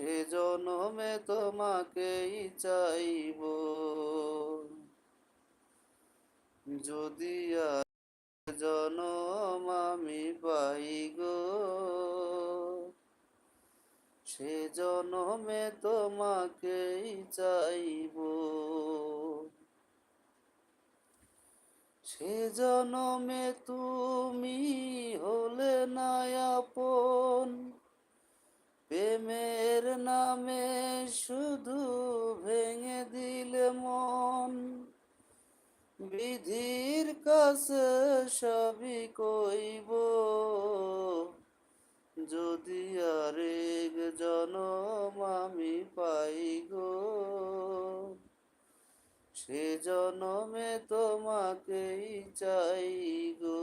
সে জনমে তোমাকেই চাইব। যদি জনম আমি পাই গো সে জনমে তোমাকেই শুধু ভেঙে দিলে মন। বিধির কাছে সবই কইব। যদি আরেক জনম আমি পাই গো, সে জনমে তোমাকেই চাই গো।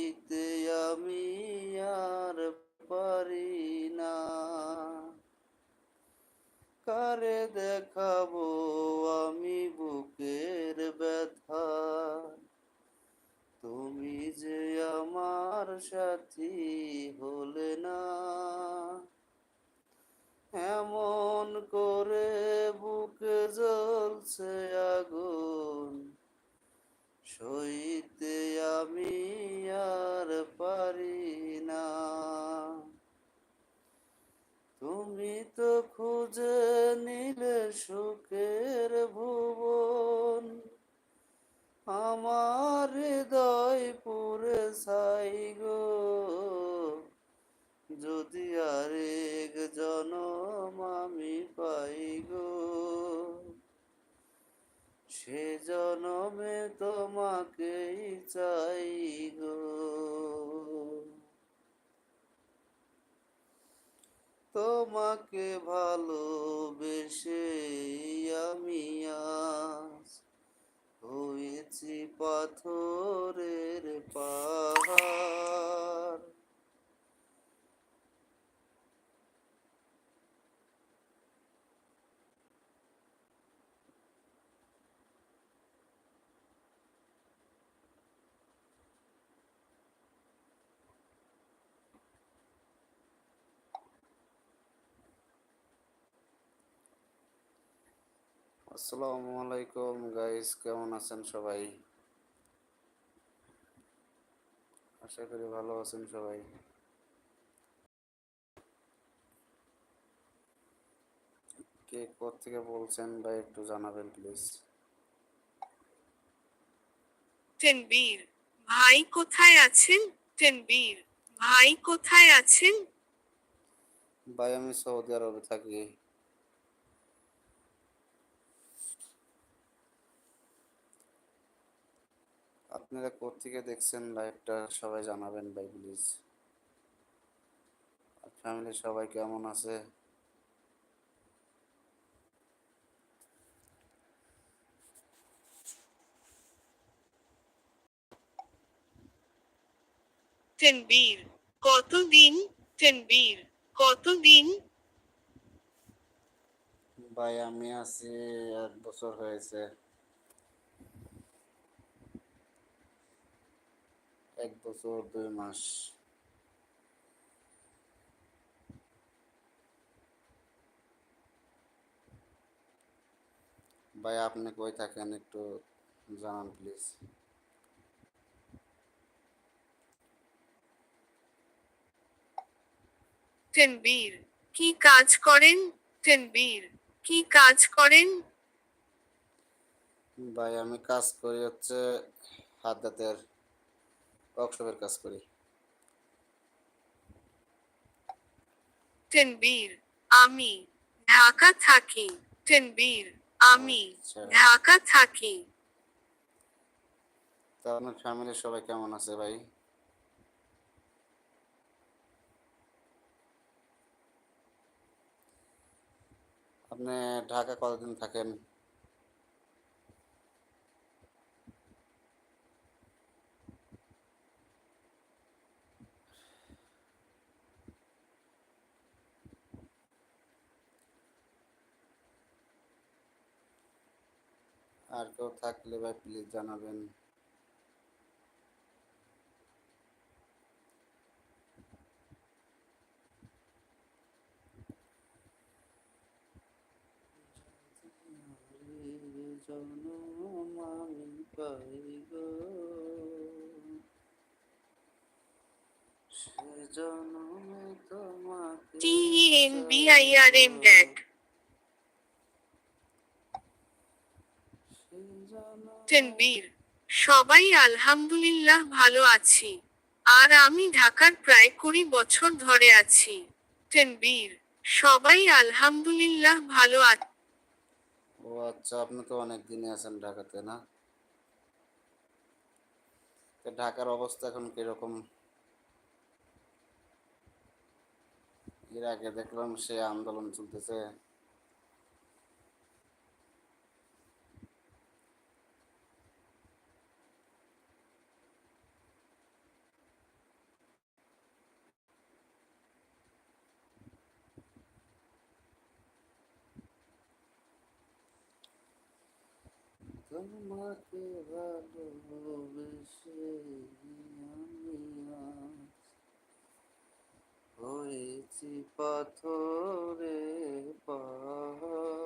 কারে দেখাবো আমি বুকের ব্যথা। তুমি যে আমার সাথী হলে আসসালামু আলাইকুম গাইস কেমন আছেন সবাই? আশা করি ভালো আছেন সবাই। কে থেকে বলছেন ভাই একটু জানাবেন প্লিজ টেনবীর ভাই কোথায় আছেন? টেনবীর ভাই কোথায় আছেন? ভাই আমি সৌদি আরবে থাকি। আপনারা কোথেকে দেখছেন লাইভটা সবাই জানাবেন ভাই প্লিজ ফ্যামিলি সবাই কেমন আছে? টেনবীর কতদিন টেনবীর কতদিন ভাই আমি আছি এক বছর হয়েছে। এক বছর দুই মাস ভাই আপনি কই থাকেন একটু জানান প্লিজ টেনবীর কি কাজ করেন? টেনবীর কি কাজ করেন? ভাই আমি কাজ করি হচ্ছে হাত দাঁতের ওয়ার্কশপের কাজ করি। টেনবীর আমি ঢাকা থাকি। টেনবীর আমি আচ্ছা। ঢাকা থাকি। তো আপনার ফ্যামিলির সবাই কেমন আছে ভাই? আপনি ঢাকা কতদিন থাকেন? আর কেউ থাকলে ভাই প্লিজ জানাবেন। জনম আমি পাই গো সে জনমে তোমাকে T N B I R M that সে জনমে সবাই আলহামদুলিল্লাহ ভালো আছি। আর আমি ঢাকার প্রায় কুড়ি বছর ধরে আছি। তেনবীর সবাই আলহামদুলিল্লাহ ভালো ও আচ্ছা আপনি তো অনেক দিনে আছেন ঢাকাতে, না? ঢাকার অবস্থা এখন কীরকম? এর আগে দেখলাম সে আন্দোলন চলতেছে। তোমাকে ভালোবেসে হয়েছি পাথরে পাহাড়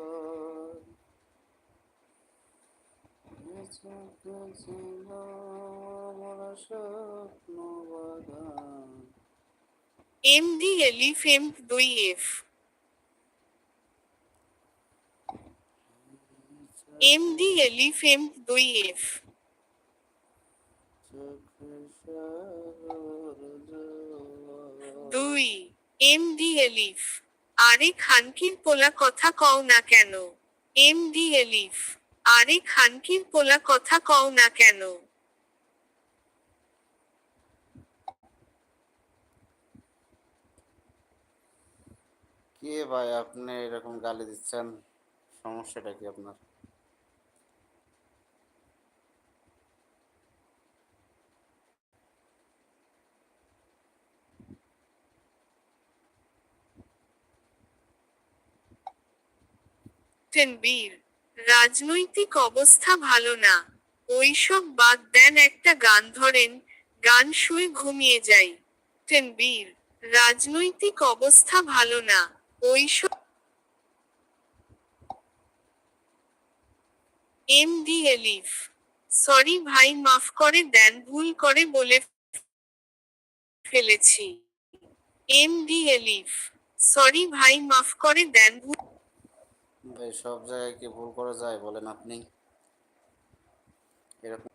ছিল আমার স্বপ্ন বাগান এম ডি এলিফ এম দুই F. M D Elif M দুই এফ। দুই এম ডি এলিফ আরে খানকির পোলা কথা কও না কেন? এম ডি এলিফ আরে খানকির পোলা কথা কও না কেন? কে ভাই আপনি এরকম গালি দিচ্ছেন? সমস্যাটা কি আপনার? তেনবীর রাজনৈতিক অবস্থা ভালো না। ওইসব বাদ দেন একটা গান ধরেন, গান শুয়ে ঘুমিয়ে যাই। তেনবীর রাজনৈতিক অবস্থা ভালো না। ওইসব এম ডি এলিফ, সরি ভাই, মাফ করে দেন, ভুল করে বলে ফেলেছি। এম ডি এলিফ, সরি ভাই, মাফ করে দেন, ভুল ভাই, সব জায়গায় কি ভুল করা যায় বলেন আপনি? এরকম।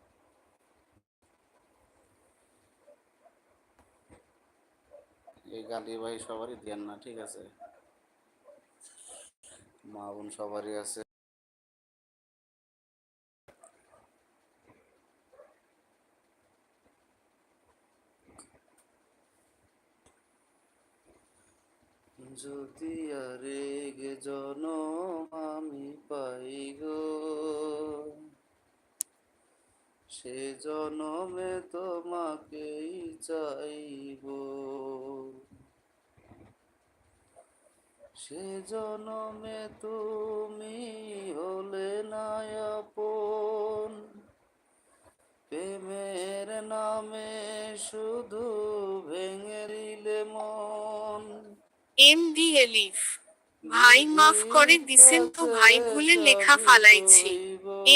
এই গালি ভাই সবারই দেন না, ঠিক আছে? মা বোন সবারই আছে। যদি আরে গে জনম আমি পাই গো, সে জনমে তোমাকেই চাইব। সে জনমে তুমি হলে না আপন প্রেমের নামে শুধু ভেঙে দিলে মন। M D Elif. ভাই মাফ করে দিছেন তো ভাই ভুলে লেখা ফালাইছি।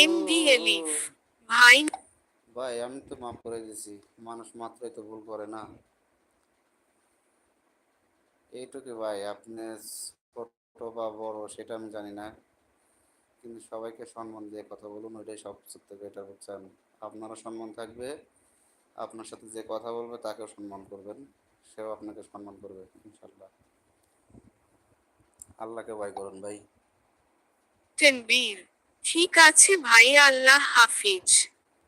M D Elif. ভাই ভাই, আমি তো মাফ করে দিছি। মানুষ মাত্রই তো ভুল করে না। এইটুকু ভাই, আপনি ছোট বা বড়, সেটা আমি জানি না। কিন্তু সবাইকে সম্মান দিয়ে কথা বলুন, ওইটাই সব থেকে বেটার বুঝছেন আপনারও সম্মান থাকবে। আপনার সাথে যে কথা বলবে, তাকেও সম্মান করবেন। সেও আপনাকে সম্মান করবে, ইনশাল্লাহ। আল্লাহকে ভয় করুন ভাই। তেনবীর ঠিক আছে ভাই আল্লাহ হাফিজ।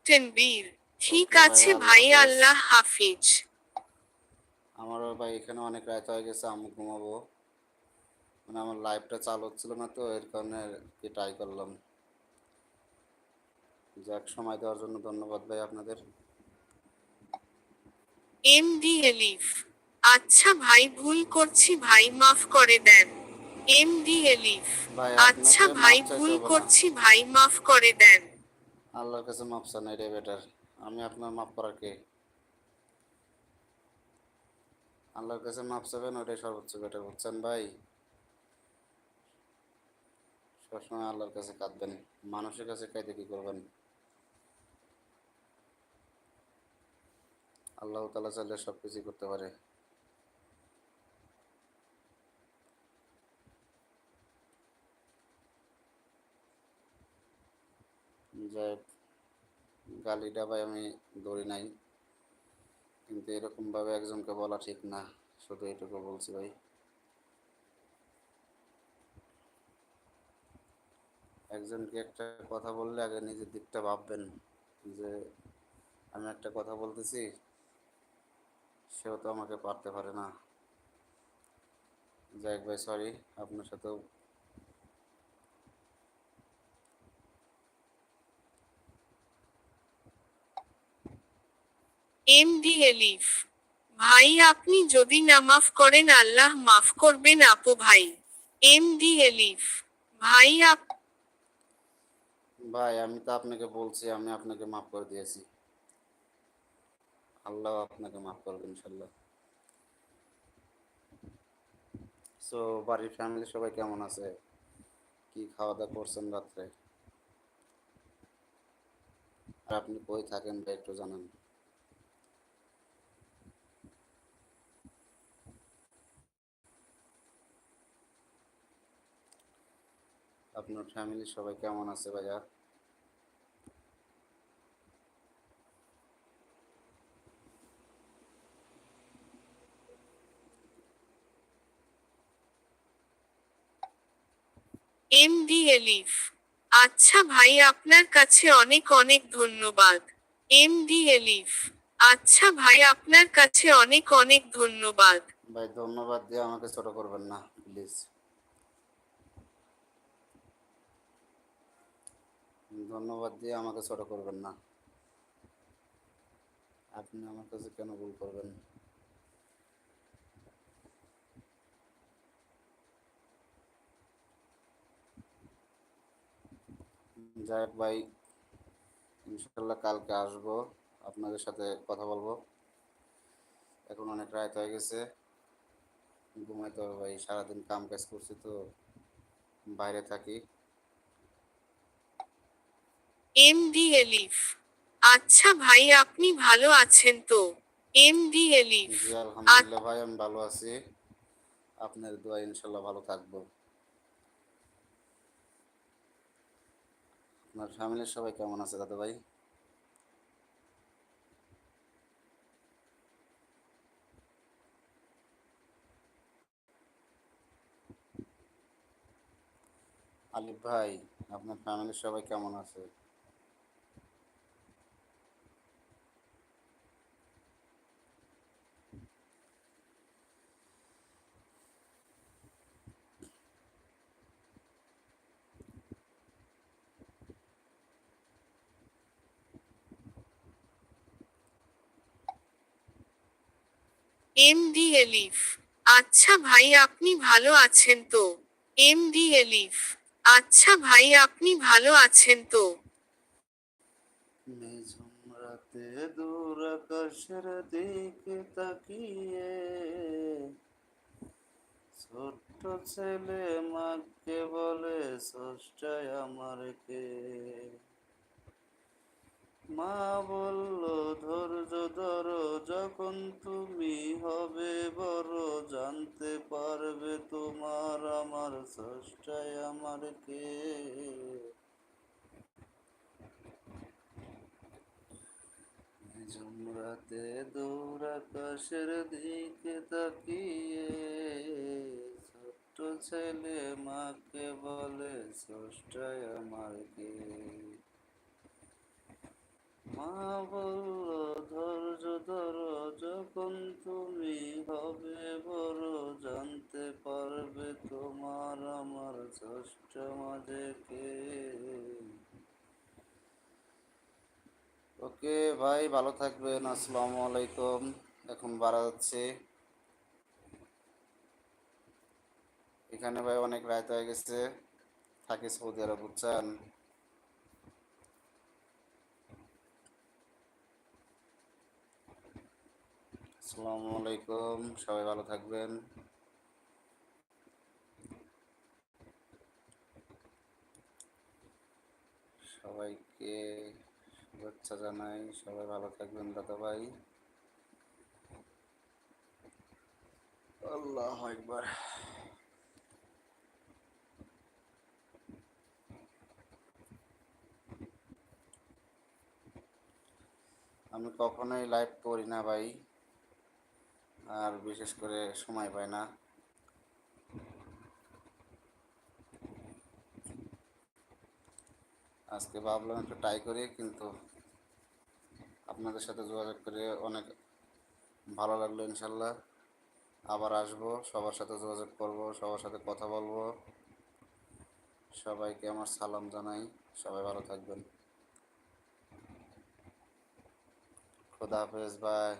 তেনবীর ঠিক আছে ভাই আল্লাহ হাফিজ। আমারও ভাই এখানে অনেক রাত হয়ে গেছে আমি ঘুমাবো। মানে আমার লাইভটা চালু হচ্ছিল না তো এর কারণে কি ট্রাই করলাম। যাক সময় দেওয়ার জন্য ধন্যবাদ ভাই আপনাদের। এম ডি এলিফ আচ্ছা ভাই ভুল করছি ভাই মাফ করে দেন। এম ডি এলিফ আচ্ছা ভাই ভুল করছি ভাই মাফ করে দেন। আল্লাহর কাছে মাপ চান এটাই বেটার আমি আপনার করার কে? আল্লাহর কাছে মাপ চাবেন ওটাই সর্বোচ্চ বেটার বুঝছেন ভাই? সবসময় আল্লাহর কাছে কাঁদবেন মানুষের কাছে কাঁদে কি করবেন? আল্লাহ তালা চাইলে সব কিছুই করতে পারে। হোক, গালিটা ভাই আমি ধরি নাই। কিন্তু এরকমভাবে একজনকে বলা ঠিক না শুধু এটুকু বলছি ভাই। একজনকে একটা কথা বললে আগে নিজের দিকটা ভাববেন যে আমি একটা কথা বলতেছি সেও তো আমাকে পারতে পারে না। যাই ভাই সরি আপনার সাথেও এম ডি এলিফ। ভাই, আপনি যদি না মাফ করেন, আল্লাহ মাফ করবেন আপু ভাই। M D Elif. ভাই, আপ ভাই, আমি তো আপনাকে বলছি, আমি আপনাকে মাফ করে দিয়েছি। আল্লাহ আপনাকে মাফ করবে ইনশাল্লাহ সো বাড়ির ফ্যামিলি সবাই কেমন আছে? কি খাওয়া দাওয়া করছেন রাত্রে? আর আপনি কই থাকেন একটু জানান। আপনার ফ্যামিলি সবাই কেমন আছে ভাইয়া? এম ডি এলিফ আচ্ছা ভাই আপনার কাছে অনেক অনেক ধন্যবাদ। এম ডি এলিফ আচ্ছা ভাই আপনার কাছে অনেক অনেক ধন্যবাদ। ভাই ধন্যবাদ দিয়ে আমাকে ছোট করবেন না প্লিজ ধন্যবাদ দিয়ে আমাকে ছোট করবেন না। আপনি আমার কাছে কেন ভুল করবেন? যাই হোক ভাই ইনশাল্লাহ কালকে আসব, আপনাদের সাথে কথা বলব। এখন অনেক রাত হয়ে গেছে, ঘুমাইতে হবে ভাই, সারাদিন কাম কাজ করছি তো, বাইরে থাকি। এম ডি এলিফ আচ্ছা ভাই, আপনি ভালো আছেন তো? এম ডি এলিফ আলহামদুলিল্লাহ ভাই, আমি ভালো আছি। আপনার দোয়া ইনশাল্লাহ ভালো থাকব। আপনার ফ্যামিলির সবাই কেমন আছে দাদা ভাই? আলিফ ভাই, আপনার ফ্যামিলির সবাই কেমন আছে? এম ডি এলিফ আচ্ছা ভাই, আপনি ভালো আছেন তো? এম ডি এলিফ আচ্ছা ভাই, আপনি ভালো আছেন তো? নিঝুম তাকিয়ে ছোট্ট ছেলে মাকে বলে ষষ্ঠায় আমার কে? মা বলল, ধৈর্য ধরো, যখন তুমি হবে বড়, জানতে পারবে তোমার আমার ষষ্ঠায় আমার কে। ঝুমরাতে দূর আকাশের দিকে তাকিয়ে ছোট্ট ছেলে মাকে বলে ষষ্ঠায় আমার কে? মা বলল ধৈর্য ধরো, যখন তুমি হবে বড়, জানতে পারবে তোমার আমার ষষ্ঠ মাঝে কে। ওকে, ভাই, ভালো থাকবেন, আসসালামু আলাইকুম। এখন বাড়া যাচ্ছে। এখানে ভাই অনেক রাত হয়ে গেছে। থাকি সৌদি আরব, বুঝছেন? আসসালামু আলাইকুম, সবাই ভালো থাকবেন। সবাইকে শুভেচ্ছা জানাই, সবাই ভালো থাকবেন দাদা ভাই। আল্লাহ একবার আমি কখনোই লাইভ করি না ভাই। আর বিশেষ করে সময় পাই না। আজকে ভাবলাম একটু ট্রাই করি, কিন্তু আপনাদের সাথে যোগাযোগ করে অনেক ভালো লাগল ইনশাল্লাহ। আবার আসব, সবার সাথে যোগাযোগ করব, সবার সাথে কথা বলব। সবাইকে আমার সালাম জানাই, সবাই ভালো থাকবেন। খোদা হাফেজ বাই